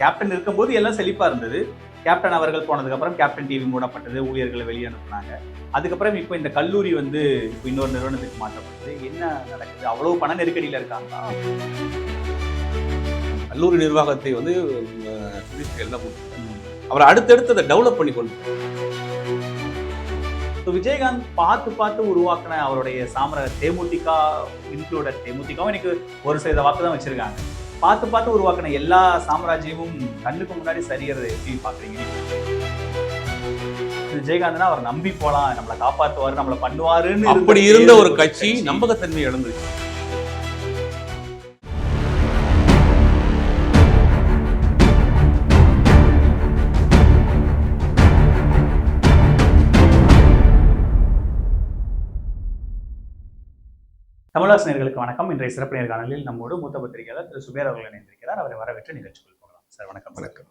Captain இருக்கும்போது எல்லாம் செழிப்பா இருந்தது. கேப்டன் அவர்கள் போனதுக்கு அப்புறம் கேப்டன் டிவி மூடப்பட்டது ஊழியர்களை வெளியே அனுப்புனாங்க. அதுக்கப்புறம் இப்போ இந்த கல்லூரி வந்து இப்போ இன்னொரு நிறுவனத்துக்கு மாற்றப்பட்டது. என்ன நடக்குது? அவ்வளவு பண நெருக்கடியில இருக்காங்களா? கல்லூரி நிர்வாகத்தை வந்து கொடுத்துருக்காரு அவர் அடுத்தடுத்து அதை டெவலப் பண்ணி கொண்டு ஸோ விஜயகாந்த் பார்த்து பார்த்து உருவாக்கின அவருடைய சாமர தேமுதிக இன்க்ளூடட் தேமுதிகவும் எனக்கு ஒரு சதவீத வாக்கு தான் வச்சிருக்காங்க. பார்த்து பார்த்து உருவாக்கின எல்லா சாம்ராஜ்யமும் கண்ணுக்கு முன்னாடி சரியறதை எப்படி பாக்குறீங்க விஜயகாந்த்னா அவர் நம்பி போலாம் நம்மளை காப்பாத்துவாரு நம்மளை பண்ணுவாருன்னு அப்படி இருந்த ஒரு கட்சி நம்பகத்தன்மை இழந்துருச்சு. தமிழாசிரியர்களுக்கு வணக்கம். இன்றைய சிறப்பு நேர்காணலில் நம்மோடு மூத்த பத்திரிகையாளர் திரு சுபேர் அவர்கள் இணைந்திருக்கிறார். அவரை வரவேற்று நிகழ்ச்சிக்குள் போகலாம். சார் வணக்கம். வணக்கம்.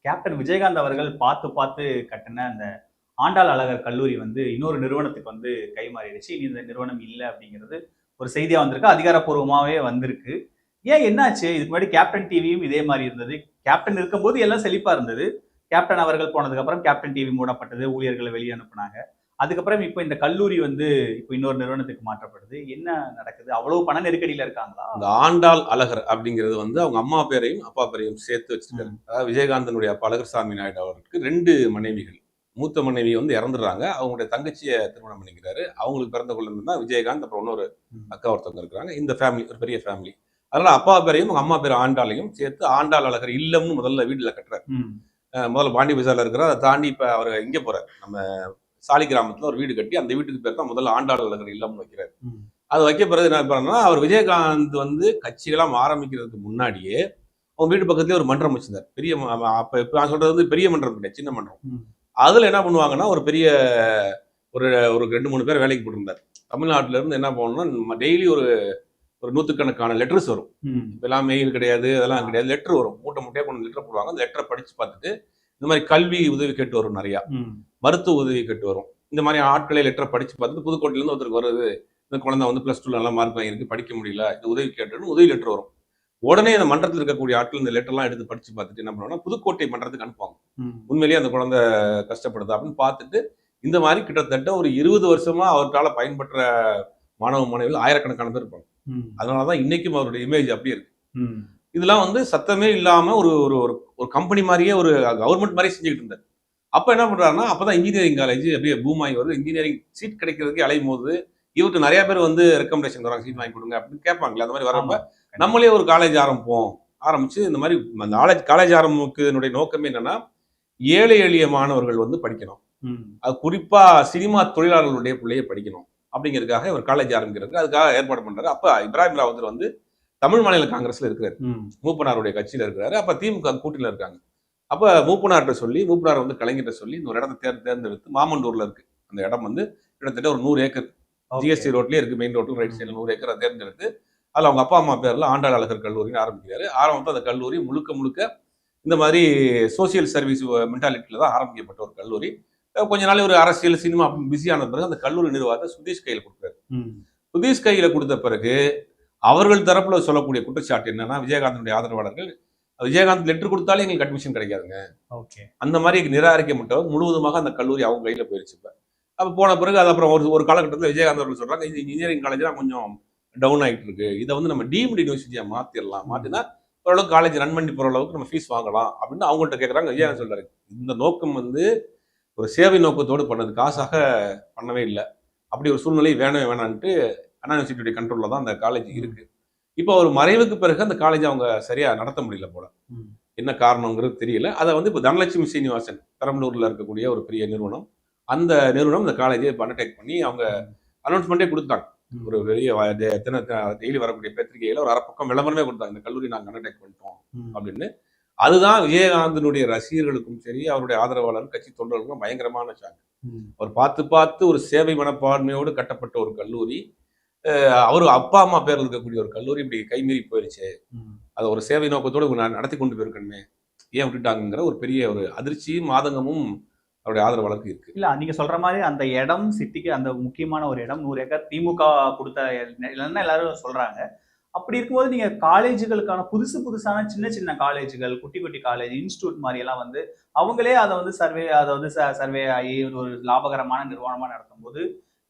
கேப்டன் விஜயகாந்த் அவர்கள் பார்த்து பார்த்து கட்டின அந்த ஆண்டாள் அழகர் கல்லூரி வந்து இன்னொரு நிறுவனத்துக்கு வந்து கை மாறிடுச்சு இனி இந்த நிறுவனம் இல்லை அப்படிங்கிறது ஒரு செய்தியா வந்திருக்கு. அதிகாரப்பூர்வமாவே வந்திருக்கு. ஏன் என்னாச்சு? இதுக்கு முன்னாடி கேப்டன் டிவியும் இதே மாதிரி இருந்தது. கேப்டன் இருக்கும்போது எல்லாம் செழிப்பா இருந்தது. கேப்டன் அவர்கள் போனதுக்கு அப்புறம் கேப்டன் டிவி மூடப்பட்டது. ஊழியர்களை வெளியே அனுப்புனாங்க. அதுக்கப்புறம் இப்போ இந்த கல்லூரி வந்து இப்போ இன்னொரு நிறுவனத்துக்கு மாற்றப்படுது. என்ன நடக்குது? அவ்வளவு பண நெருக்கடியில இருக்காங்களா? அந்த ஆண்டாள் அழகர் அப்படிங்கிறது வந்து அவங்க அம்மா பேரையும் அப்பா பேரையும் சேர்த்து வச்சிருக்காரு. அதாவது விஜயகாந்தனுடைய அப்பா அழகர்சாமி நாயுடு அவருக்கு ரெண்டு மனைவிகள். மூத்த மனைவி வந்து இறந்துடுறாங்க. அவங்களுடைய தங்கச்சியை திருமணம் பண்ணிக்கிறாரு. அவங்களுக்கு பிறந்த குழந்தை தான் விஜயகாந்த். அப்புறம் இன்னொரு. அக்கா ஒருத்தவங்க இருக்கிறாங்க. இந்த ஃபேமிலி ஒரு பெரிய ஃபேமிலி அதனால அப்பா பேரையும் அவங்க அம்மா பேர் ஆண்டாளையும் சேர்த்து ஆண்டாள் அழகர் இல்லம்னு முதல்ல வீட்டில் கட்டுறாரு. முதல்ல பாண்டி பஜார்ல இருக்கிறார். அதை தாண்டி இப்போ அவர் இங்கே போறார். நம்ம சாலி கிராமத்துல ஒரு வீடு கட்டி அந்த வீட்டுக்கு பேர் தான் முதல்ல ஆண்டாள் அழகர் இல்லம்னு வைக்கிறார். அது வைக்க பிறகு என்ன பண்ணா அவர் விஜயகாந்த் வந்து கட்சிகளாம் ஆரம்பிக்கிறதுக்கு முன்னாடியே அவங்க வீட்டு பக்கத்துலேயே ஒரு மன்றம் வச்சிருந்தார் பெரிய அப்ப இப்ப நான் சொல்றது வந்து பெரிய மன்றம் கிடையாது சின்ன மன்றம். அதுல என்ன பண்ணுவாங்கன்னா ஒரு பெரிய ஒரு ஒரு ரெண்டு மூணு பேர் வேலைக்கு போட்டிருந்தார் தமிழ்நாட்டுல இருந்து என்ன பண்ணணும்னா டெய்லி ஒரு ஒரு நூற்றுக்கணக்கான லெட்டர்ஸ் வரும். இப்பெல்லாம் மெயில் கிடையாது அதெல்லாம் கிடையாது லெட்டர் வரும் மூட்டை மூட்டையாக கொண்டு லெட்டர் போடுவாங்க அந்த லெட்டரை படிச்சு பார்த்துட்டு இந்த மாதிரி கல்வி உதவி கேட்டு வரும் நிறையா. மருத்துவ உதவி கேட்டு வரும் இந்த மாதிரி ஆட்களை லெட்டரை படிச்சு பார்த்துட்டு புதுக்கோட்டையிலேருந்து ஒருத்தருக்கு வருது இந்த குழந்தை வந்து ப்ளஸ் டூ நல்லா மார்க் வாங்கியிருக்கு படிக்க முடியல இந்த உதவி கேட்டுன்னு உதவி லெட்டர் வரும் உடனே அந்த மன்றத்தில் இருக்கக்கூடிய ஆட்கள் இந்த லெட்டர்லாம் எடுத்து படிச்சு பார்த்துட்டு என்ன பண்ணுவாங்கன்னா புதுக்கோட்டை மன்றத்துக்கு அனுப்புவாங்க. உண்மையிலேயே அந்த குழந்தை கஷ்டப்படுது அப்படின்னு பார்த்துட்டு இந்த மாதிரி கிட்டத்தட்ட ஒரு இருபது வருஷமா அவர்கிட்ட பயன்பெற்ற மாணவ மாணவிகள் ஆயிரக்கணக்கான பேர் இருப்பாங்க ம். அதனால தான் இன்னைக்கும் அவருடைய இமேஜ் அப்படியே இருக்கு. இதெல்லாம் வந்து சத்தமே இல்லாம ஒரு ஒரு ஒரு ஒரு கம்பெனி மாதிரியே ஒரு கவர்மெண்ட் மாதிரியே செஞ்சுக்கிட்டு இருந்தார் அப்ப என்ன பண்றாருன்னா அப்பதான் இன்ஜினியரிங் காலேஜ் அப்படியே பூம் ஆகி வருது. இன்ஜினியரிங் சீட் கிடைக்கிறதுக்கு அலையும் போது இவருக்கு நிறைய பேர் வந்து ரெக்கமெண்டேஷன் தராங்க சீட் வாங்கி கொடுங்க அப்படின்னு கேட்பாங்களே அந்த மாதிரி வரப்ப. நம்மளே ஒரு காலேஜ் ஆரம்பிப்போம். ஆரம்பிச்சு இந்த மாதிரி அந்த காலேஜ் காலேஜ் ஆரம்பிக்கிறதுனுடைய நோக்கமே என்னன்னா ஏழை எளிய மாணவர்கள் வந்து படிக்கணும். அது குறிப்பா சினிமா தொழிலாளர்களுடைய பிள்ளைய படிக்கணும். அப்படிங்கிறதுக்காக இவர் காலேஜ் ஆரம்பிக்கிறதுக்கு அதுக்காக ஏற்பாடு பண்றாரு. அப்ப இப்ராஹிம் ராவத்தர் வந்து தமிழ் மாநில காங்கிரஸ்ல இருக்கிறார். மூப்பனாருடைய கட்சியில இருக்கிறாரு. அப்ப திமுக கூட்டில இருக்காங்க. அப்ப மூப்பனார்கிட்ட சொல்லி மூப்பனார் வந்து கலைஞர்கிட்ட சொல்லி இந்த ஒரு இடத்த தேர் தேர்ந்தெடுத்து மாமண்டூர்ல இருக்கு. அந்த இடம் வந்து கிட்டத்தட்ட ஒரு நூறு ஏக்கர். ஜிஎஸ்டி ரோட்லயே இருக்கு மெயின் ரோட்ல ரைட் சைடுல நூறு ஏக்கர் தேர்ந்தெடுத்து அதுல அவங்க அப்பா அம்மா பேர்ல ஆண்டாள் அழகர் கல்லூரின்னு ஆரம்பிக்கிறாரு. ஆரம்பித்து அந்த கல்லூரி முழுக்க முழுக்க இந்த மாதிரி சோசியல் சர்வீஸ் மென்டாலிட்டியில தான் ஆரம்பிக்கப்பட்ட ஒரு கல்லூரி. கொஞ்ச நாள் ஒரு அரசியல் சினிமா பிஸியான பிறகு அந்த கல்லூரி நிர்வாகத்தை சுதீஷ் கையில் கொடுக்குறாரு. சுதீஷ் கையில கொடுத்த பிறகு அவர்கள் தரப்புல சொல்லக்கூடிய குற்றச்சாட்டு என்னன்னா விஜயகாந்தனுடைய ஆதரவாளர்கள் விஜயகாந்த் லெட்டர் கொடுத்தாலே எங்களுக்கு அட்மிஷன் கிடைக்காதுங்க. ஓகே. அந்த மாதிரி நிராகரிக்கப்பட்டவர் முழுவதுமாக அந்த கல்லூரி அவங்க கையில போயிருச்சு இப்ப. அப்ப போன பிறகு அது அப்புறம் ஒரு ஒரு காலகட்டத்தில் விஜயகாந்த் அவர்கள் சொல்றாங்க இது இன்ஜினியரிங் காலேஜ்லாம் கொஞ்சம் டவுன் ஆகிட்டு இருக்கு இதை வந்து நம்ம டீம்டு யூனிவர்சிட்டியா மாத்திரலாம். மாத்தினா ஓரளவுக்கு காலேஜ் ரன் பண்ணி போற அளவுக்கு நம்ம ஃபீஸ் வாங்கலாம் அப்படின்னு அவங்கள்ட்ட கேட்கறாங்க விஜயகாந்த் சொல்றாரு. இந்த நோக்கம் வந்து ஒரு சேவை நோக்கத்தோடு பண்ணது. காசாக பண்ணவே இல்லை. அப்படி ஒரு சூழ்நிலை வேணவே வேணான்ட்டு அண்ணா யூனிவர்சிட்டியுடைய கண்ட்ரோல்ல தான் அந்த காலேஜ் இருக்கு. இப்போ ஒரு மறைவுக்கு பிறகு அந்த காலேஜ் அவங்க சரியா நடத்த முடியல போல. என்ன காரணங்கிறது தெரியல அதை வந்து இப்போ தனலட்சுமி சீனிவாசன் பெரம்பலூர்ல இருக்கக்கூடிய ஒரு பெரிய நிறுவனம் அந்த நிறுவனம் இந்த காலேஜை இப்போ அண்டர்டேக் பண்ணி அவங்க அனௌன்ஸ்மெண்ட்டே கொடுத்தாங்க. ஒரு பெரிய டெய்லி வரக்கூடிய பத்திரிகையில ஒரு அரை பக்கம் விளம்பரமே கொடுத்தாங்க இந்த கல்லூரி நாங்கள் அண்டர்டேக் பண்ணிட்டோம். அப்படின்னு அதுதான் விஜயகாந்தனுடைய ரசிகர்களுக்கும் சரி அவருடைய ஆதரவாளர் கட்சி தொண்டர்களுக்கும் பயங்கரமான ஷாக். அவர் பார்த்து பார்த்து ஒரு சேவை மனப்பான்மையோடு கட்டப்பட்ட ஒரு கல்லூரி அவர் அப்பா அம்மா பேர்ல இருக்கக்கூடிய ஒரு கல்லூரி இப்படி கைமீறி போயிருச்சு. அதை ஒரு சேவை நோக்கத்தோடு நான் நடத்தி கொண்டு போயிருக்கணுமே. ஏன் விட்டுட்டாங்கிற ஒரு பெரிய ஒரு அதிர்ச்சியும் ஆதங்கமும் அவருடைய ஆதரவாளருக்கு இருக்கு. இல்ல நீங்க சொல்ற மாதிரி அந்த இடம் சிட்டிக்கு அந்த முக்கியமான ஒரு இடம் நூறு ஏக்கர் திமுக கொடுத்த இல்லைன்னா எல்லாரும் சொல்றாங்க. அப்படி இருக்கும்போது நீங்க காலேஜுகளுக்கான புதுசு புதுசான சின்ன சின்ன காலேஜுகள் குட்டி குட்டி காலேஜ் இன்ஸ்டியூட் மாதிரி எல்லாம் வந்து அவங்களே அதை வந்து சர்வே அதை வந்து சர்வே ஆகி ஒரு ஒரு லாபகரமான நிறுவனமா நடத்தும் போது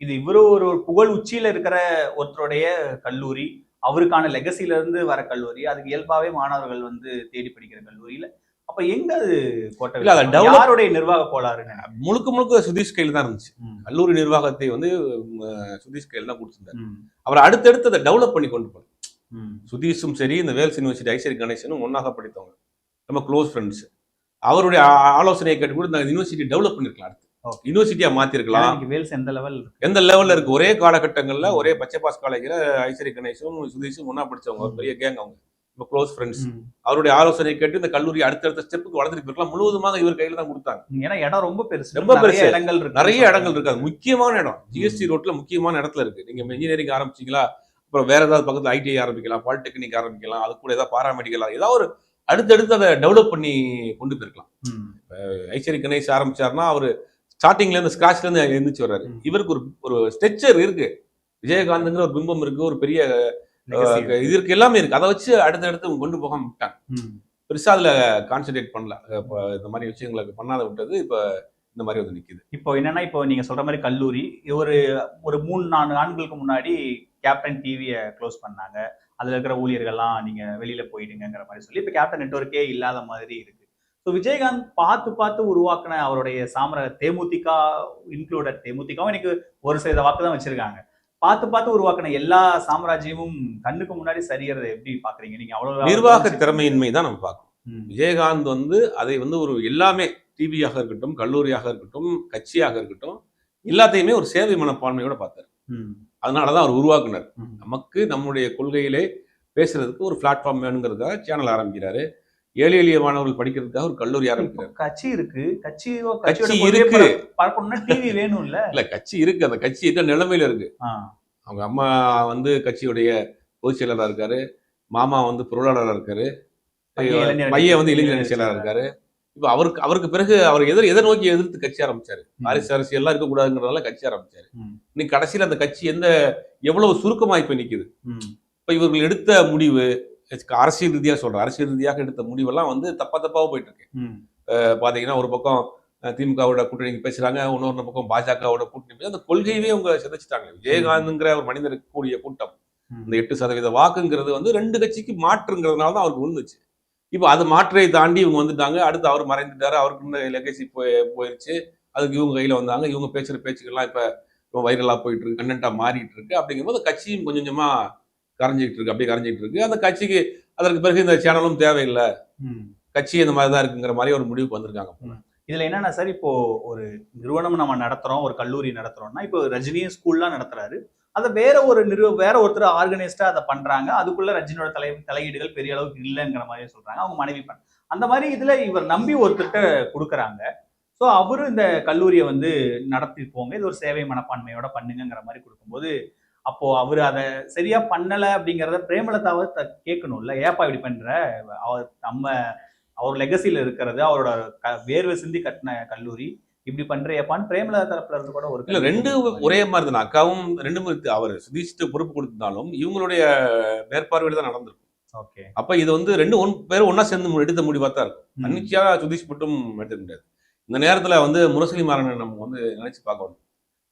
இது இவரு ஒரு புகழ் உச்சியில இருக்கிற ஒருத்தருடைய கல்லூரி. அவருக்கான லெகசில இருந்து வர கல்லூரி. அதுக்கு இயல்பாவே மாணவர்கள் வந்து தேடி படிக்கிற கல்லூரியில. அப்ப எங்க அது கோட்டை யாருடைய நிர்வாக கோளாறுன்னு முழுக்க முழுக்க சுதீஷ் கையில் தான் இருந்துச்சு. கல்லூரி நிர்வாகத்தை வந்து சுதீஷ் கையில் தான் கொடுத்துருந்தாரு. அவர் அடுத்தடுத்து அதை டெவலப் பண்ணி கொண்டு போனார். சுதீஷும் சரி இந்த வேல்ஸ் யூனிவர்சிட்டி ஐஸ்வரி கணேசனும் ஒன்னாக படித்தவங்க. ரொம்ப க்ளோஸ் ஃப்ரெண்ட்ஸ் அவருடைய ஆலோசனையை கேட்டு கூட இந்த யூனிவர்சிட்டி டெவலப் பண்ணிருக்கலாம் அடுத்து. யூனிவர்சிட்டியா மாத்திருக்கலாம். வேல்ஸ் எந்த லெவல் எந்த லெவல்ல இருக்கு? ஒரே காலகட்டங்கள்ல ஒரே பச்சை பாஸ் காலேஜ்ல ஐஸ்வரி கணேஷும் சுதீஷும் ஒன்னா படிச்சவங்க பெரிய கேங் அவங்க. ரொம்ப க்ளோஸ் ஃப்ரெண்ட்ஸ் அவருடைய ஆலோசனை கேட்டு இந்த கல்லூரி அடுத்தடுத்த ஸ்டெப்புக்கு வளர்ந்துட்டு போயிருக்கலாம். முழுவதுமாக இவர் கையில தான் கொடுத்தாங்க. ஏன்னா இடம் ரொம்ப பெருசு. ரொம்ப பெருசு. இடங்கள் இருக்கு. நிறைய இடங்கள் இருக்கு அது முக்கியமான இடம். ஜிஎஸ்டி ரோட்ல முக்கியமான இடத்துல இருக்கு. நீங்க இன்ஜினியரிங் ஆரம்பிச்சீங்களா? அப்புறம் வேற ஏதாவது பக்கத்துல ஐடிஐ ஆரம்பிக்கலாம். பாலிடெக்னிக் ஆரம்பிக்கலாம். அது கூட ஏதாவது பாராமெடிக்கல் ஏதாவது ஒரு அடுத்தடுத்து அதை டெவலப் பண்ணி கொண்டு போயிருக்கலாம். ஐஸ்வரி கணேஷ் ஆரம்பிச்சாருன்னா அவர் ஸ்டார்டிங்ல இருந்து ஸ்கிராச்ல இருந்து எழுந்திரிச்சு வர்றாரு. இவருக்கு ஒரு ஒரு ஸ்ட்ரெச்சர் இருக்கு. விஜயகாந்த்ங்கிற ஒரு பிம்பம் இருக்கு. ஒரு பெரிய இது இருக்கு. எல்லாமே இருக்கு. அதை வச்சு அடுத்தடுத்து கொண்டு போகாம விட்டாங்க. பெருசா அதுல கான்சென்ட்ரேட் பண்ணல. இந்த மாதிரி விஷயங்களை பண்ணாத விட்டது. இப்ப இந்த மாதிரி வந்து நிக்குது. இப்போ என்னன்னா இப்போ நீங்க சொல்ற மாதிரி கல்லூரி ஒரு ஒரு மூணு நான்கு ஆண்டுகளுக்கு முன்னாடி கேப்டன் டிவியை க்ளோஸ் பண்ணாங்க. அதுல இருக்கிற ஊழியர்கள்லாம் நீங்க வெளியில போயிடுங்கிற மாதிரி சொல்லி இப்போ கேப்டன் நெட்வொர்க்கே இல்லாத மாதிரி இருக்கு. ஸோ விஜயகாந்த் பார்த்து பார்த்து உருவாக்குன அவருடைய சாம்ர தேமுதிக இன்க்ளூடட் தேமுதிகவும் எனக்கு ஒரு சில வாக்கு தான் வச்சிருக்காங்க. பார்த்து பார்த்து உருவாக்குன எல்லா சாம்ராஜ்யமும் கண்ணுக்கு முன்னாடி சரியறதை எப்படி பாக்குறீங்க நீங்க அவ்வளவு நிர்வாக திறமையின்மை தான் நம்ம பார்க்கணும். விஜயகாந்த் வந்து அதை வந்து ஒரு எல்லாமே டிவியாக இருக்கட்டும் கல்லூரியாக இருக்கட்டும் கட்சியாக இருக்கட்டும் எல்லாத்தையுமே ஒரு சேவை மனப்பான்மையோட பார்த்தார். அதனாலதான் அவர் உருவாக்குனார். நமக்கு நம்முடைய கொள்கையிலே பேசுறதுக்கு ஒரு பிளாட்ஃபார்ம் வேணுங்கிறதுக்காக சேனல் ஆரம்பிக்கிறாரு. ஏழை எளிய மாணவர்கள் படிக்கிறதுக்காக ஒரு கல்லூரி ஆரம்பிக்கிறார் கட்சி இருக்கு. கட்சி கட்சி இருக்கு. பார்க்கணும்னா டிவி வேணும்ல? இல்ல கட்சி இருக்கு. அந்த கட்சி இருக்க நிலைமையில இருக்கு. அவங்க அம்மா வந்து கட்சியுடைய பொதுச் செயலராக இருக்காரு. மாமா வந்து பொருளாளராக இருக்காரு. பையன் வந்து இளைஞர் செயலராக இருக்காரு. இப்போ அவருக்கு அவருக்கு பிறகு அவர் எதிர் எதை நோக்கி எதிர்த்து கட்சி ஆரம்பிச்சாரு. வாரிசு அரசியல் இருக்க கூடாதுங்கிறதால கட்சி ஆரம்பிச்சாரு. இன்னைக்கு கடைசியில் அந்த கட்சி எந்த எவ்வளவு சுருக்கமாய் போய் நிக்குது. ம், இப்போ இவர்கள் எடுத்த முடிவு அரசியல் ரீதியா சொல்றேன். அரசியல் ரீதியாக எடுத்த முடிவெல்லாம் வந்து தப்பா தப்பாக போயிட்டு இருக்கு பாத்தீங்கன்னா ஒரு பக்கம் திமுகவோட கூட்டணி பேசுறாங்க இன்னொரு பக்கம் பாஜகவோட கூட்டணி பேசி அந்த கொள்கையவே அவங்க சிதைச்சிட்டாங்க. விஜயகாந்த்ங்கிற ஒரு மனிதர் இருக்கக்கூடிய கூட்டம். இந்த எட்டு சதவீத வாக்குங்கிறது வந்து ரெண்டு கட்சிக்கு மாற்றுங்கிறதுனால தான் அவருக்கு விழுந்துச்சு. இப்போ அது மாற்றை தாண்டி இவங்க வந்துட்டாங்க. அடுத்து அவர் மறைந்துட்டாரு. அவருக்கு இன்னும் லெகசி போய் போயிருச்சு. அதுக்கு இவங்க கையில வந்தாங்க. இவங்க பேசுற பேச்சுக்கெல்லாம் இப்ப இப்போ வைரலா போயிட்டு இருக்கு கண்டென்ட்டா மாறிட்டு இருக்கு அப்படிங்கும்போது கட்சியும் கொஞ்சம் கொஞ்சமா கரைஞ்சிட்டு இருக்கு அப்படியே கரைஞ்சிட்டு இருக்கு. அந்த கட்சிக்கு அதற்கு பிறகு இந்த சேனலும் தேவையில்லை. கட்சி இந்த மாதிரி தான் இருக்குங்கிற மாதிரி ஒரு முடிவுக்கு வந்திருக்காங்க. இதுல என்னன்னா சார் இப்போ ஒரு நிறுவனம் நம்ம நடத்துறோம் ஒரு கல்லூரி நடத்துறோம்னா இப்போ ரஜினியும் ஸ்கூல்லாம் நடத்துறாரு. அதை வேற ஒரு நிறுவ வேற ஒருத்தர் ஆர்கனைஸ்டா அதை பண்றாங்க. அதுக்குள்ள ரஜினியோட தலை தலையீடுகள் பெரிய அளவுக்கு இல்லைங்கிற மாதிரி சொல்றாங்க. அவங்க மனைவி பண்ண அந்த மாதிரி இதுல இவர் நம்பி ஒருத்தர்கிட்ட கொடுக்குறாங்க. ஸோ அவரு இந்த கல்லூரியை வந்து நடத்தி போங்க. இது ஒரு சேவை மனப்பான்மையோட பண்ணுங்கிற மாதிரி கொடுக்கும்போது அப்போ அவர் அதை சரியா பண்ணல அப்படிங்கிறத பிரேமலதாவை கேட்கணும்ல. ஏப்பா இப்படி பண்ற? அவர் நம்ம அவர் லெகசில இருக்கிறது அவரோட க- வேர்வை சிந்தி கட்டின கல்லூரி. இப்படி பண்றியப்பான்னு பிரேமலதா தரப்புல இருந்து கூட ஒரு இல்ல ரெண்டு ஒரே மாதிரி தான். அக்காவும் ரெண்டு மாதிரி அவர் சுதீஷ்ட்டு பொறுப்பு கொடுத்திருந்தாலும் இவங்களுடைய மேற்பார்வையில தான் நடந்திருக்கும். ஓகே. அப்ப இது வந்து ரெண்டு ஒன் பேரும் ஒண்ணா சேர்ந்து எடுத்த முடிவா தான் இருக்கும். தன்னிச்சையா சுதீஷ் மட்டும் எடுத்துக்க முடியாது. இந்த நேரத்துல வந்து முரசொலி மாறனை நம்ம வந்து நினைச்சு பார்க்கணும்.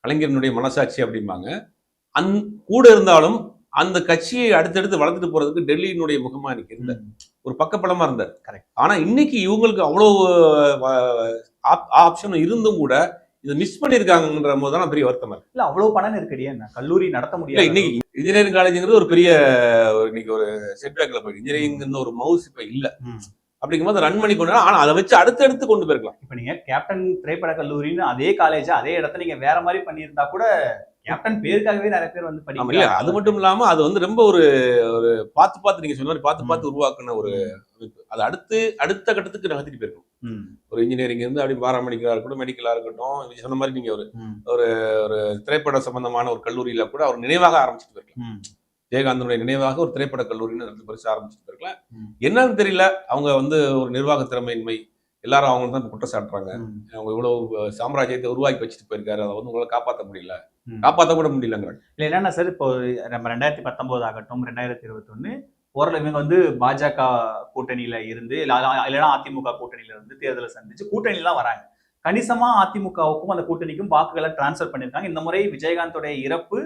கலைஞரனுடைய மனசாட்சி அப்படிம்பாங்க. அந் கூட இருந்தாலும் அந்த கட்சியை அடுத்தடுத்து வளர்த்துட்டு போறதுக்கு டெல்லியினுடைய முகமா இன்னைக்கு இருந்தார் ஒரு பக்கப்படமா இருந்தார். Correct. ஆனா இன்னைக்கு இவங்களுக்கு அவ்வளவு ஆப்ஷன் இருந்தும் கூட இதை மிஸ் பண்ணிருக்காங்கன்ற போது தான் பெரிய வருத்தமா இருக்கு. இல்ல அவ்வளவு பணம் நெருக்கடியா என்ன? கல்லூரி நடத்த முடியாது இன்னைக்கு இன்ஜினியரிங் காலேஜ்ங்கிறது ஒரு பெரிய ஒரு இன்னைக்கு ஒரு செட்பேக்ல போயிட்டு இன்ஜினியரிங் ஒரு மவுஸ் இப்ப இல்ல. ம். அப்படிங்கும்போது ரன் பண்ணி கொண்டு ஆனா அதை வச்சு அடுத்தடுத்து கொண்டு போயிருக்கலாம். இப்ப நீங்க கேப்டன் திரைப்பட கல்லூரின்னு அதே காலேஜ் அதே இடத்த நீங்க வேற மாதிரி பண்ணியிருந்தா கூட கேப்டன் பேருக்காகவே நிறைய பேர் வந்து இல்ல படிக்கிறாங்க. அது மட்டும் இல்லாம அது வந்து ரொம்ப ஒரு ஒரு பார்த்து பார்த்து நீங்க சொன்ன மாதிரி பார்த்து. பார்த்து உருவாக்குன ஒரு அமைப்பு. அது அடுத்து அடுத்த கட்டத்துக்கு நகர்த்திட்டு போயிருக்கும் ஒரு இன்ஜினியரிங் இருந்து அப்படி பாராமெடிக்கலா இருக்கட்டும் மெடிக்கலா இருக்கட்டும் நீங்க சொன்ன மாதிரி நீங்க ஒரு ம், ஒரு திரைப்பட சம்பந்தமான ஒரு கல்லூரியில கூட அவர் நினைவாக ஆரம்பிச்சுட்டு போயிருக்கலாம். ஜெயகாந்தனுடைய நினைவாக ஒரு திரைப்பட கல்லூரின்னு ரெண்டு பெருசா ஆரம்பிச்சுட்டு போயிருக்கலாம். ம். என்னன்னு தெரியல அவங்க வந்து ஒரு நிர்வாக திறமையின்மை எல்லாரும் அவங்க தான் குற்றம் சாட்டுறாங்க. அவங்க இவ்வளவு சாம்ராஜ்யத்தை உருவாக்கி வச்சுட்டு போயிருக்காரு அதை வந்து உங்களால காப்பாற்ற முடியல. காப்பாற்ற கூட முடியலங்கிறாங்க. இல்ல என்னன்னா சார் இப்போ நம்ம ரெண்டாயிரத்தி பத்தொன்பது ஆகட்டும் ரெண்டாயிரத்தி இருபத்தொன்னு ஓரளவு இவங்க வந்து பாஜக கூட்டணியில இருந்து இல்லைன்னா அதிமுக கூட்டணியில இருந்து தேர்தலை சந்திச்சு கூட்டணியில தான் வராங்க. கணிசமா அதிமுகவுக்கும் அந்த கூட்டணிக்கும் வாக்குகளை டிரான்ஸ்ஃபர் பண்ணியிருக்காங்க. இந்த முறை விஜயகாந்தோடைய இறப்பு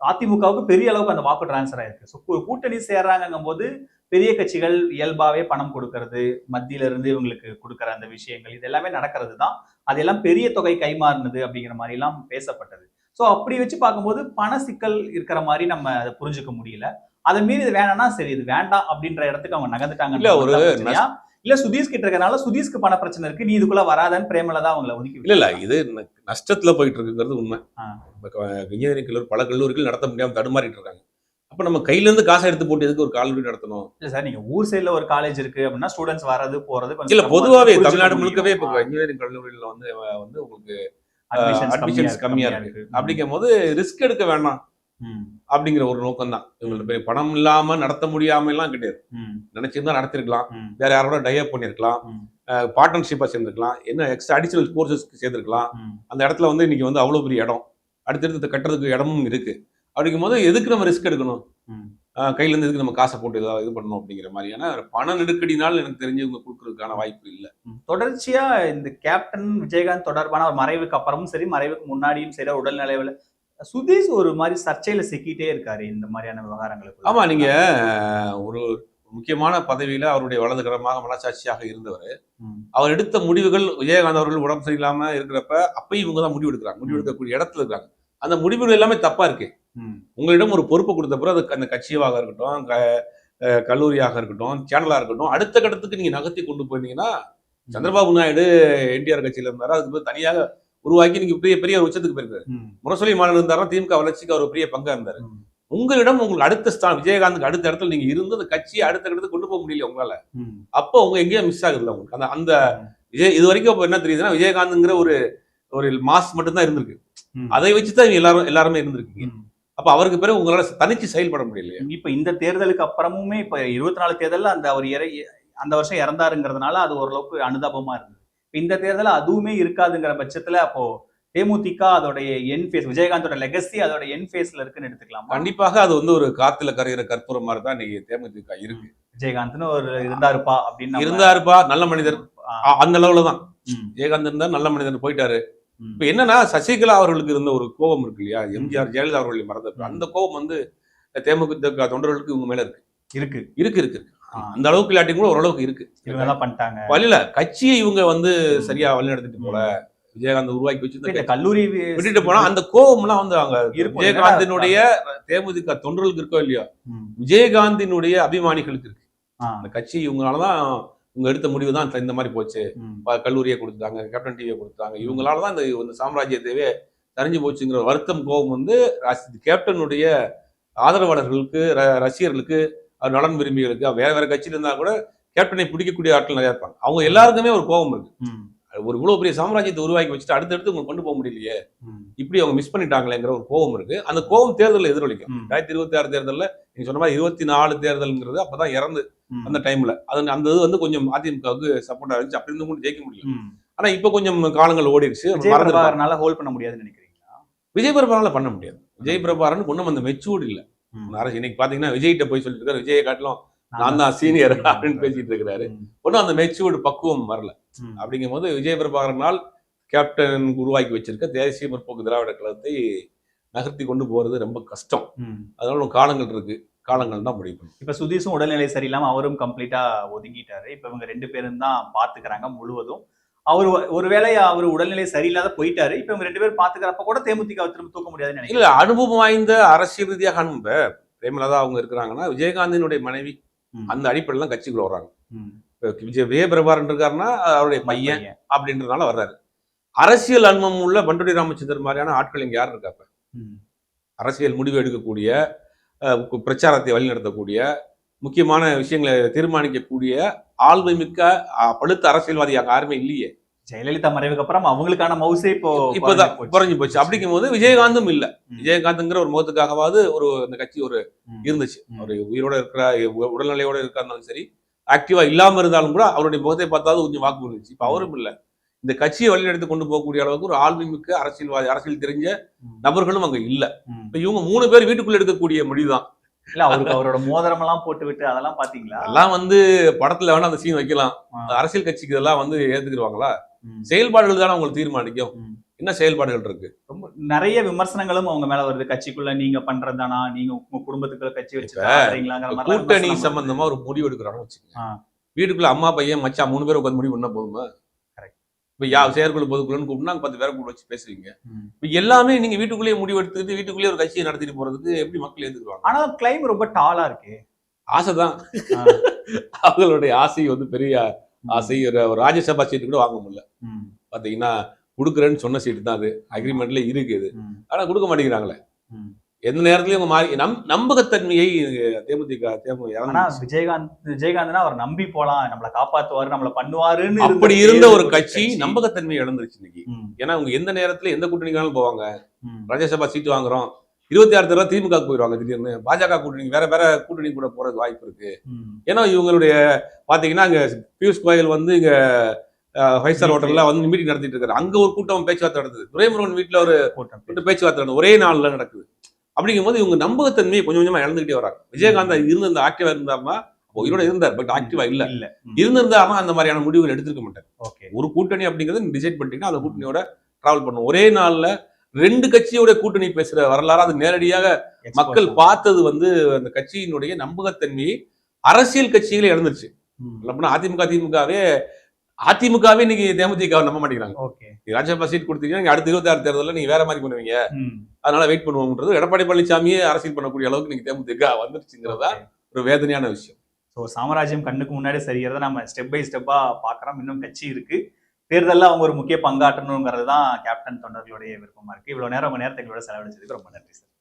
அதிமுகவுக்கு பெரிய அளவுக்கு அந்த வாக்கு டிரான்ஸ்ஃபர் ஆயிருக்கு. ஸோ கூட்டணி சேர்றாங்கங்கும் போது பெரிய கட்சிகள் இயல்பாவே பணம் கொடுக்கறது மத்தியில இருந்து இவங்களுக்கு கொடுக்கற அந்த விஷயங்கள் இது எல்லாமே நடக்கிறது தான் அதெல்லாம் பெரிய தொகை கைமாறினது அப்படிங்கிற மாதிரி எல்லாம் பேசப்பட்டது. ஸோ அப்படி வச்சு பார்க்கும்போது பண சிக்கல் இருக்கிற மாதிரி நம்ம அதை புரிஞ்சுக்க முடியல. அதை மீறி இது வேணாம்னா சரி இது வேண்டாம் அப்படின்ற இடத்துக்கு அவங்க நகர்ந்துட்டாங்க இல்ல, ஒரு இல்ல சுதீஷ் கிட்ட இருக்கறனால சுதீஷ்க்கு பண பிரச்சனை இருக்கு நீ இதுக்குள்ள வராதன்னு பிரேமல தான் அவங்கள ஒதுக்கி இல்ல இல்ல. இது நஷ்டத்துல போயிட்டு இருக்குங்கிறது உண்மை இன்ஜினியரிங் கல்லூரி பல கல்லூரிகள் நடத்த முடியாம தடுமாறிட்டு இருக்காங்க அப்ப நம்ம கையில இருந்து காசை எடுத்து போட்டு எதுக்கு ஒரு கல்லூரி நடத்தணும்? இல்ல சார் நீங்க ஊர் சைடுல ஒரு காலேஜ் இருக்கு அப்படின்னா ஸ்டூடெண்ட்ஸ் வர்றது போறது இல்ல இருக்கு. தமிழ்நாடு முழுக்கவே இப்ப. இன்ஜினியரிங் கல்லூரியில வந்து வந்து உங்களுக்கு Admissions கம்மியா இருக்கு அப்படிங்கும் போது ரிஸ்க் எடுக்க வேணாம் ம், அப்படிங்கிற ஒரு நோக்கம் தான் இவங்களுக்கு பெரிய பணம் இல்லாம நடத்த முடியாம எல்லாம் கிடையாது நினைச்சிருந்தா நடத்திருக்கலாம். வேற யாரோட டைப் பண்ணிருக்கலாம். பார்ட்னர்ஷிப்பா சேர்ந்துருக்கலாம். என்ன எக்ஸ்ட்ரா அடிஷனல் கோர்சஸ்க்கு சேர்ந்துருக்கலாம். அந்த இடத்துல வந்து இன்னைக்கு வந்து அவ்வளவு பெரிய இடம். அடுத்தடுத்து கட்டுறதுக்கு இடமும் இருக்கு. அப்படிங்கும் போது எதுக்கு நம்ம ரிஸ்க் எடுக்கணும்? ம். ஆஹ் கையில இருந்து எதுக்கு நம்ம காசை போட்டு ஏதாவது இது பண்ணணும் அப்படிங்கிற மாதிரியான ஒரு பண நெருக்கடினால் எனக்கு தெரிஞ்சு இவங்க கொடுக்கறதுக்கான வாய்ப்பு இல்லை. ம். தொடர்ச்சியா இந்த கேப்டன் விஜயகாந்த் தொடர்பான ஒரு மறைவுக்கு அப்புறமும் சரி மறைவுக்கு முன்னாடியும் சரி உடல்நிலையில சுதீஷ் ஒரு மாதிரி சர்ச்சையில சிக்கிட்டே இருக்காரு இந்த மாதிரியான விவகாரங்களுக்கு. ஆமா நீங்க ஆஹ், ஒரு முக்கியமான பதவியில அவருடைய வலதுகரமாக மனசாட்சியாக இருந்தவர். அவர் எடுத்த முடிவுகள் விஜயகாந்த் அவர்கள் உடம்பு சரியில்லாம இருக்கிறப்ப அப்பயும் இவங்க தான் முடிவு எடுக்கிறாங்க முடிவு எடுக்கக்கூடிய இடத்துல இருக்காங்க அந்த முடிவுகள் எல்லாமே தப்பா இருக்கு. ம், உங்களிடம் ஒரு பொறுப்பு கொடுத்த பிறகு அது அந்த கட்சியாக இருக்கட்டும் க- கல்லூரியாக இருக்கட்டும் சேனலா இருக்கட்டும் அடுத்த கட்டத்துக்கு நீங்க நகர்த்தி கொண்டு போயிருந்தீங்கன்னா சந்திரபாபு நாயுடு என்டிஆர் கட்சியில இருந்தாரு? அதுக்கு தனியாக உருவாக்கி நீங்க பெரிய பெரிய ஒரு உச்சத்துக்கு போயிருக்காரு. முரசொலி மாநிலம் இருந்தாரா? திமுக வளர்ச்சிக்கு அவர் ஒரு பெரிய பங்கா இருந்தாரு. உங்களிடம் உங்களுக்கு அடுத்த ஸ்தானம் விஜயகாந்துக்கு அடுத்த இடத்துல நீங்க இருந்து அந்த கட்சியை அடுத்த இடத்துக்கு கொண்டு போக முடியல உங்களால? அப்போ உங்க எங்கேயோ மிஸ் ஆகுதுல்ல உங்களுக்கு? அந்த அந்த விஜய் இது வரைக்கும் அப்ப என்ன தெரியுதுன்னா விஜயகாந்துங்கிற ஒரு ஒரு மாஸ் மட்டும்தான் இருந்திருக்கு. அதை வச்சு தான் எல்லாரும் எல்லாருமே இருந்திருக்கீங்க. அப்ப அவருக்கு பிறகு உங்களால தனிச்சு செயல்பட முடியலையே. இப்ப இந்த தேர்தலுக்கு அப்புறமுமே இப்ப இருபத்தி நாலு தேர்தல்ல அந்த அவர் இறை அந்த வருஷம் இறந்தாருங்கிறதுனால அது ஓரளவுக்கு அனுதாபமா இருந்தது. இப்ப இந்த தேர்தல் அதுவுமே இருக்காதுங்கிற பட்சத்துல அப்போ தேமுதிக அதோடைய என் ஃபேஸ் விஜயகாந்தோட லெகசி அதோட என் ஃபேஸ்ல இருக்குன்னு எடுத்துக்கலாம். கண்டிப்பாக அது வந்து ஒரு காத்துல கரையிற கற்பூரம் மாதிரி தான் இன்னைக்கு தேமுதிக இருக்கு. விஜயகாந்த்னு ஒரு இருந்தாருப்பா அப்படின்னு இருந்தாருப்பா நல்ல மனிதர். அந்த அளவுல தான் விஜயகாந்த் இருந்தா நல்ல மனிதர் போயிட்டாரு. இப்ப என்னன்னா சசிகலா அவர்களுக்கு இருந்த ஒரு கோபம் இருக்கு இல்லையா? எம்ஜிஆர் ஜெயலலிதா அவர்களை மறந்தப்ப ம். அந்த கோபம் வந்து தேமுதிக தொண்டர்களுக்கு இவங்க மேல இருக்கு. இருக்கு. இருக்கு இருக்கு. அந்த அளவுக்கு இல்லாட்டி கூட ஓரளவுக்கு இருக்கு. பண்ணிட்டாங்க. வழியில கட்சியை இவங்க வந்து. சரியா வழிநடத்திட்டு போல. விஜயகாந்த் உருவாக்கி வச்சிருந்த கல்லூரி விட்டுட்டு போனா அந்த கோபம்லாம் வந்து அவங்க இருக்கும். விஜயகாந்தினுடைய தேமுதிக தொண்டர்களுக்கு இருக்கோ இல்லையோ? விஜயகாந்தினுடைய அபிமானிகளுக்கு இருக்கு. அந்த கட்சி இவங்களாலதான் இவங்க எடுத்த முடிவு தான் இந்த மாதிரி போச்சு. கல்லூரியை கொடுத்தாங்க கேப்டன் டிவியை கொடுத்தாங்க இவங்களால தான் இந்த சாம்ராஜ்யத்தையே சரிஞ்சு போச்சுங்கிற வருத்தம் கோபம் வந்து கேப்டனுடைய ஆதரவாளர்களுக்கு ரசிகர்களுக்கு நலன் விரும்பிகளுக்கு வேற வேற கட்சியில இருந்தா கூட கேப்டனை பிடிக்கக்கூடிய ஆட்கள் நிறைய இருப்பாங்க. அவங்க எல்லாருக்குமே ஒரு கோபம் இருக்கு. ஒரு இவ்வளவு பெரிய சாம்ராஜ்யத்தை உருவாக்கி வச்சுட்டு அடுத்தடுத்து உங்களுக்கு கொண்டு போக முடியலையே? இப்படி அவங்க மிஸ் பண்ணிட்டாங்களேங்கிற ஒரு கோபம் இருக்கு. அந்த கோபம் தேர்தலில் எதிரொலிக்கும். ரெண்டாயிரத்தி இருபத்தி ஆறு தேர்தலில் நீங்க சொன்ன மாதிரி இருபத்தி நாலு தேர்தல்ங்கிறது அப்பதான் இறந்து அந்த டைம்ல அது அந்த இது வந்து கொஞ்சம் அதிமுகவுக்கு சப்போர்ட்டா இருந்துச்சு. அப்படி இருந்தும் கூட ஜெயிக்க முடியல. ஆனா இப்ப கொஞ்சம் காலங்கள் ஓடிடுச்சு. பிரபாகரனால ஹோல்ட் பண்ண முடியாதுன்னு நினைக்கிறீங்களா? விஜய் பிரபாகரால பண்ண முடியாது. விஜய் பிரபாகரன் ஒண்ணும் அந்த மெச்சூர்டு இல்ல. அரசு இன்னைக்கு பாத்தீங்கன்னா விஜய்கிட்ட போய் சொல்லிட்டு இருக்காரு. விஜயை காட்டிலும் நான் தான் சீனியர் அப்படின்னு பேசிட்டு இருக்கிறாரு ஒன்றும் அந்த மெச்சூர்டு பக்குவம் வரல. அப்படிங்கும் போது விஜய் பிரபாகரனால் கேப்டன் உருவாக்கி வச்சிருக்க தேசிய முற்போக்கு திராவிட கழகத்தை நகர்த்தி கொண்டு போறது ரொம்ப கஷ்டம். அதனால காலங்கள் இருக்கு. காலங்கள் தான் முடிவு பண்ணும் இப்ப சுதீஷும் உடல்நிலை சரியில்லாம அவரும் கம்ப்ளீட்டா ஒதுங்கிட்டாரு. இப்ப இவங்க ரெண்டு பேரும் தான் பாத்துக்கிறாங்க முழுவதும். அவர் ஒருவேளை அவர் உடல்நிலை சரியில்லாத போயிட்டாரு. இப்ப இவங்க ரெண்டு பேரும் பாத்துக்கிறப்ப கூட தேமுதிக திரும்ப தூக்க முடியாதுன்னு நினைக்கிறேன். இல்ல அனுபவம் வாய்ந்த அரசியல் ரீதியாக அனுப்ப பிரேமலதா அவங்க இருக்கிறாங்கன்னா விஜயகாந்தினுடைய மனைவி. அந்த அடிப்படையில் தான் கட்சிக்குள்ள வர்றாங்க விஜய் விஜய பிரபாரன் இருக்காருன்னா அவருடைய பையன். அப்படின்றதுனால வர்றாரு அரசியல் அனுபவம் உள்ள பண்டோடி ராமச்சந்திரன் மாதிரியான ஆட்கள் இங்க யார் இருக்கா இப்ப? ம். அரசியல் முடிவு எடுக்கக்கூடிய பிரச்சாரத்தை வழிநடத்தக்கூடிய முக்கியமான விஷயங்களை தீர்மானிக்கக்கூடிய ஆள்மை மிக்க பழுத்த அரசியல்வாதி அங்க யாருமே இல்லையே ஜெயலலிதா மறைவுக்கு அப்புறம் அவங்களுக்கான மவுசே இப்போ இப்பதான் குறைஞ்சு போச்சு. அப்படிங்கும் போது விஜயகாந்தும் இல்ல. விஜயகாந்த்ங்கிற ஒரு முகத்துக்காகவாவது ஒரு அந்த கட்சி ஒரு. இருந்துச்சு. அவர் உயிரோட இருக்கிற உடல்நிலையோட இருக்கா இருந்தாலும் சரி ஆக்டிவா இல்லாம இருந்தாலும் கூட அவருடைய முகத்தை பார்த்தாவது கொஞ்சம் வாக்கு இருந்துச்சு இப்ப அவரும் இல்ல இந்த கட்சியை வழிநடத்தி கொண்டு போகக்கூடிய அளவுக்கு ஒரு ஆளுமிக்க அரசியல்வாதி அரசியல் தெரிஞ்ச. நபர்களும் அங்க இல்ல. இப்ப இவங்க மூணு பேர் வீட்டுக்குள்ள எடுக்கக்கூடிய முடிவுதான் இல்ல அவருக்கு அவரோட மோதிரம் எல்லாம் போட்டு விட்டு அதெல்லாம் பாத்தீங்களா அதெல்லாம் வந்து படத்துல வேணா அந்த சீன் வைக்கலாம். அரசியல் கட்சிக்கு இதெல்லாம் வந்து ஏத்துக்கிடுவாங்களா. செயல்பாடுகள் தானே உங்களுக்கு தீர்மானிக்கும். என்ன செயல்பாடுகள் இருக்கு? ரொம்ப நிறைய விமர்சனங்களும் அவங்க மேல வருது. கட்சிக்குள்ள நீங்க பண்றதானா நீங்க உங்க குடும்பத்துக்குள்ள கட்சி வச்சு இப்ப ஆடுறீங்களாங்கிற மாதிரிலாம் கூட்டணி சம்பந்தமா ஒரு முடிவு எடுக்கிறான்னு ஆ. வச்சுக்கோங்க வீட்டுக்குள்ள அம்மா பையன் மச்சான் மூணு பேர் உட்காந்து முடிவு பண்ணா போதுமா. இப்ப யா செயற்குழு பொதுக்குழுன்னு கூப்பிட்டு பத்து பேரை கூட வச்சு பேசுவீங்க. இப்ப எல்லாமே நீங்க வீட்டுக்குள்ளேயே முடிவு எடுத்துக்கிட்டு வீட்டுக்குள்ளேயே ஒரு கட்சியை நடத்திட்டு போறதுக்கு எப்படி மக்கள் ஏத்துக்குவாங்க? ஆனா கிளைம் ரொம்ப டாலா இருக்கு. ஆசைதான். அவங்களுடைய ஆசை வந்து பெரிய ஒரு ராஜ்யசபா சீட்டு கூட வாங்க முடியல ம். பாத்தீங்கன்னா கொடுக்குறேன்னு சொன்ன சீட்டு தான் அது அக்ரிமெண்ட்ல இருக்குது ம். ஆனா கொடுக்க மாட்டேங்கிறாங்களே. எந்த நேரத்துலயும் மாறி நம் நம்பகத்தன்மையை தேமுதிக தேமு ஆனா இழந்துருச்சு. விஜயகாந்த் விஜயகாந்த்னா அவர் நம்பி போலாம் நம்மள காப்பாத்துவாரு நம்மள பண்ணுவாருன்னு அப்படி இருந்த ஒரு கட்சி நம்பகத்தன்மையை இழந்துருச்சு இன்னைக்கு. ஏன்னா அவங்க எந்த நேரத்துல எந்த கூட்டணிக்காலும் போவாங்க. ராஜ்யசபா சீட்டு வாங்குறோம் இருபத்தி ஆறு தடவை திமுக போயிடுவாங்க திடீர்னு. பாஜக கூட்டணி வேற வேற கூட்டணி கூட போறது வாய்ப்பு இருக்கு. ஏன்னா இவங்களுடைய பாத்தீங்கன்னா இங்க பியூஷ் கோயல் வந்து இங்க ஃபைவ் ஸ்டார் ஹோட்டல்ல வந்து மீட்டிங் நடத்திட்டு இருக்காரு. அங்க ஒரு கூட்டம் பேச்சுவார்த்தை நடந்தது. துரைமுருகன் வீட்டுல ஒரு கூட்டம். கூட்ட பேச்சுவார்த்தை நடந்தது. ஒரே நாள்ல நடக்குது. அப்படிங்கும்போது இவங்க நம்பகத்தன்மையை கொஞ்சம் கொஞ்சமா இழந்துகிட்டே வராங்க. விஜயகாந்த் இருந்த இந்த ஆக்டிவா இருந்தாருன்னா உயிரோட இருந்தார் பட் ஆக்டிவா இல்ல. இருந்திருந்தாருன்னா அந்த மாதிரியான முடிவுகள் எடுத்திருக்க மாட்டார். ஒரு கூட்டணி அப்படிங்கறது டிசைட் பண்ணிட்டீங்கன்னா அந்த கூட்டணியோட டிராவல் பண்ணும். ஒரே நாள்ல ரெண்டு கட்சியோட கூட்டணி பேசுற வரலாறு அது நேரடியாக மக்கள் பார்த்தது வந்து அந்த கட்சியினுடைய நம்பகத்தன்மையை அரசியல் கட்சிகளே இழந்துருச்சு. இல்லப்பனா அதிமுக திமுகவே அதிமுகவே இன்னைக்கு தேமுதிக நம்ப மாட்டேங்கிறாங்க. ஓகே. ராஜ்யசபா சீட் கொடுத்தீங்கன்னா அடுத்த இருபத்தி ஆறு தேர்தலில் நீங்க வேற மாதிரி பண்ணுவீங்க. அதனால வெயிட் பண்ணுவோம்ன்றது எடப்பாடி பழனிசாமியே அரசியல் பண்ணக்கூடிய அளவுக்கு நீங்க தேமுதிக வந்துருச்சுங்கிறதா. ஒரு வேதனையான விஷயம். ஸோ சாம்ராஜ்யம் கண்ணுக்கு முன்னாடி சரிகிறத நம்ம ஸ்டெப் பை ஸ்டெப்பா பார்க்குறோம். இன்னும் கட்சி இருக்கு. தேர்தலில் அவங்க ஒரு முக்கிய பங்காற்றணுங்கிறது தான் கேப்டன் தொண்டர்களுடைய விருப்பமாக இருக்குது இவ்வளோ நேரம் உங்கள் நேரத்தை எங்களோட செலவழிச்சதுக்கு ரொம்ப நன்றி சார்